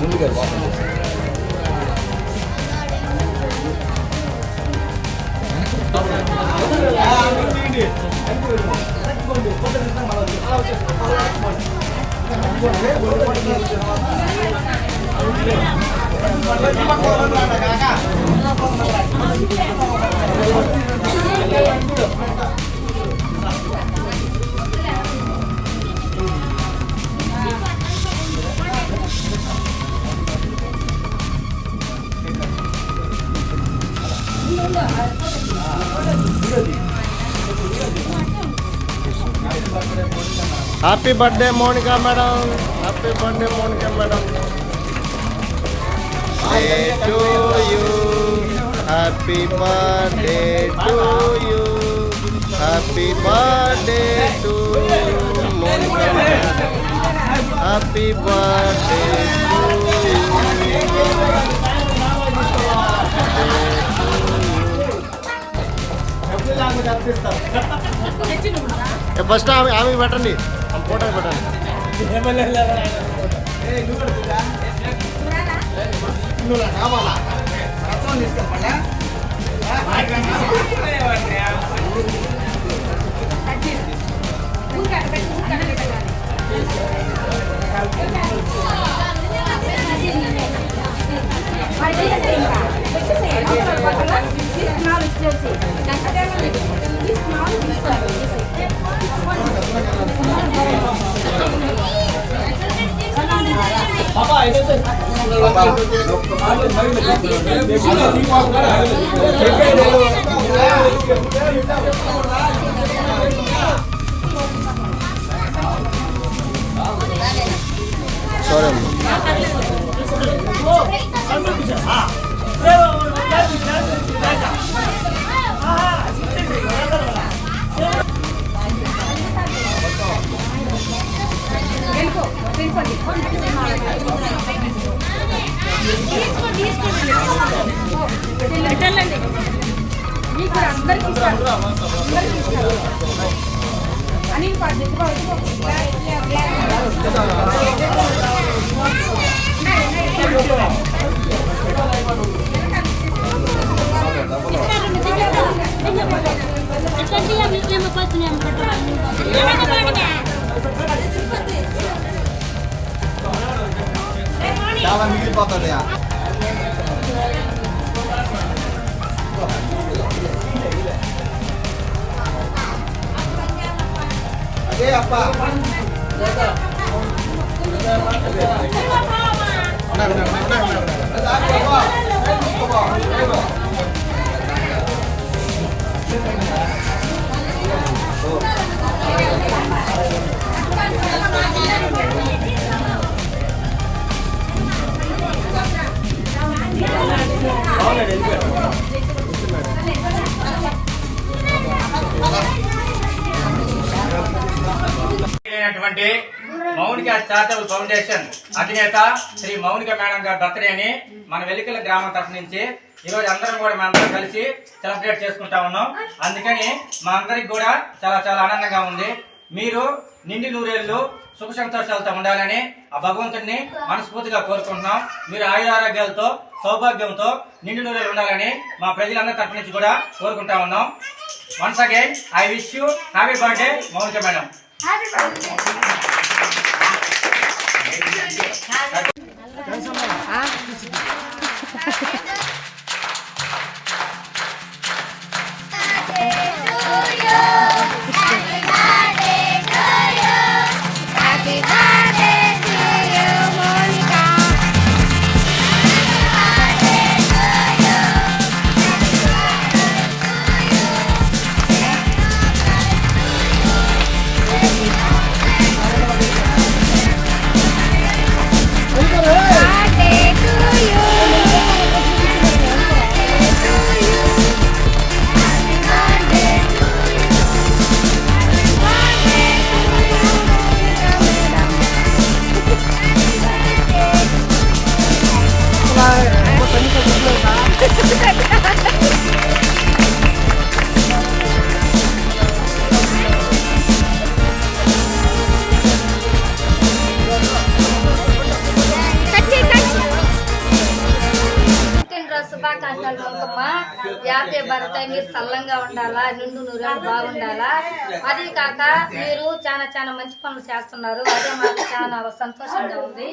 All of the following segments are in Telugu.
నేను చూస్తున్నాను అది చేయి happy birthday Monika madam happy birthday Monika madam to you happy birthday to you happy birthday to Monika madam happy birthday first ఆమె ఆమె పెట్టండి. ఆమె ఫోటో పెట్టండి. సారీ అమ్మ చాలా మిగిలిపోతుంది అదే అప్ప అటువంటి మౌనిక చారిటబుల్ ఫౌండేషన్ అధినేత శ్రీ మౌనిక మేడం గారి బర్త్డే అని మన వెలికల గ్రామం తరఫు నుంచి ఈ రోజు అందరం కూడా మనందరం కలిసి సెలబ్రేట్ చేసుకుంటా ఉన్నాం. అందుకని మా అందరికి కూడా చాలా చాలా ఆనందంగా ఉంది. మీరు నిండి నూరేళ్ళు సుఖ సంతోషాలతో ఉండాలని ఆ భగవంతుడిని మనస్ఫూర్తిగా కోరుకుంటున్నాం. మీరు ఆయురారోగ్యాలతో సౌభాగ్యంతో నిండి నూరేళ్ళు ఉండాలని మా ప్రజలందరి తరఫు నుంచి కూడా కోరుకుంటా ఉన్నాం. Once again I wish you happy birthday Mounika madam. Ah, శుభాకాంక్షలు మొక్కమ్మ యాభై భర్త మీరు చల్లంగా ఉండాలా? నిండు నూరేళ్ళు బాగుండాలా? అదే కాక మీరు చాలా చాలా మంచి పనులు చేస్తున్నారు. అదే మాకు చాలా సంతోషంగా ఉంది.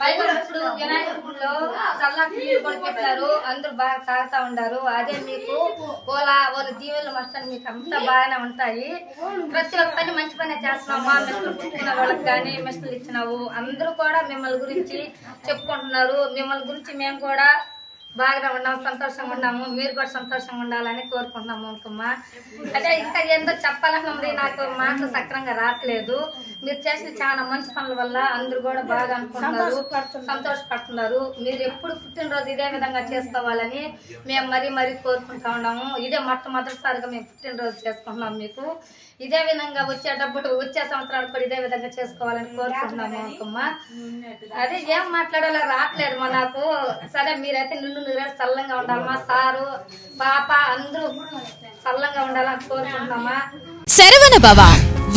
పైగా ఇప్పుడు వినాయకుడిలో చల్లటి నీళ్ళు కూడా పెట్టారు అందరూ బాగా తాగుతా ఉండారు. అదే మీకు ఓలా వాళ్ళ దీవెనలు మస్తాను మీకు అంతా బాగానే ఉంటాయి. ప్రతి ఒక్క పని మంచి పని చేస్తున్నాం మా మిషన్లు కుట్టుకున్న వాళ్ళకి కానీ మిషన్లు ఇచ్చినావు. అందరూ కూడా మిమ్మల్ని గురించి చెప్పుకుంటున్నారు. మిమ్మల్ని గురించి మేము కూడా బాగా ఉన్నాము సంతోషంగా ఉన్నాము మీరు కూడా సంతోషంగా ఉండాలని కోరుకుంటున్నాము అనుకమ్మ అంటే ఇంకా ఏందో చెప్పాలని ఉంది నాకు మాటలు సక్రంగా రావట్లేదు. మీరు చేసిన చాలా మంచి పనుల వల్ల అందరూ కూడా బాగా అనుకుంటున్నారు సంతోషపడుతున్నారు. మీరు ఎప్పుడు పుట్టినరోజు ఇదే విధంగా చేసుకోవాలని మేము మరీ మరీ కోరుకుంటా ఉన్నాము. ఇదే మొట్టమొదటిసారిగా మేము పుట్టినరోజు చేసుకుంటున్నాం మీకు. ఇదే విధంగా వచ్చేటప్పుడు వచ్చే సంవత్సరాలు కూడా ఇదే విధంగా చేసుకోవాలని కోరుకుంటున్నాము అనుకమ్మ అదే ఏం మాట్లాడాలో రావట్లేదు మా నాకు. సరే మీరైతే నిన్ను నీరు చల్లంగా ఉండాలమ్మా. సారు పాప అందరూ చల్లంగా ఉండాలని కోరుకుంటామా? Saravana Bhava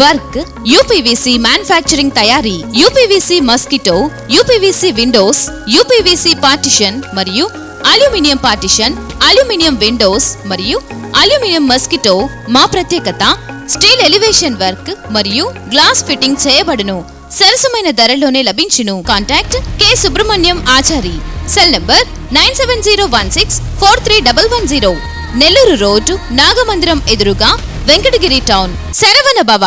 work UPVC manufacturing తయారీ UPVC mosquito UPVC windows UPVC partition మరియు అల్యూమినియం పార్టిషన్ అల్యూమినియం విండోస్ మరియు అల్యూమినియం మస్కిటో మా ప్రత్యేకత. స్టీల్ ఎలివేషన్ వర్క్ మరియు గ్లాస్ ఫిట్టింగ్ చేయబడును. సరసమైన ధరలోనే లభించును. Contact K Subrahmanyam Achari. Cell number nine seven zero one six four three double one zero Nellore road Nagamandiram ఎదురుగా వెంకటగిరి టౌన్ శరవణ భవ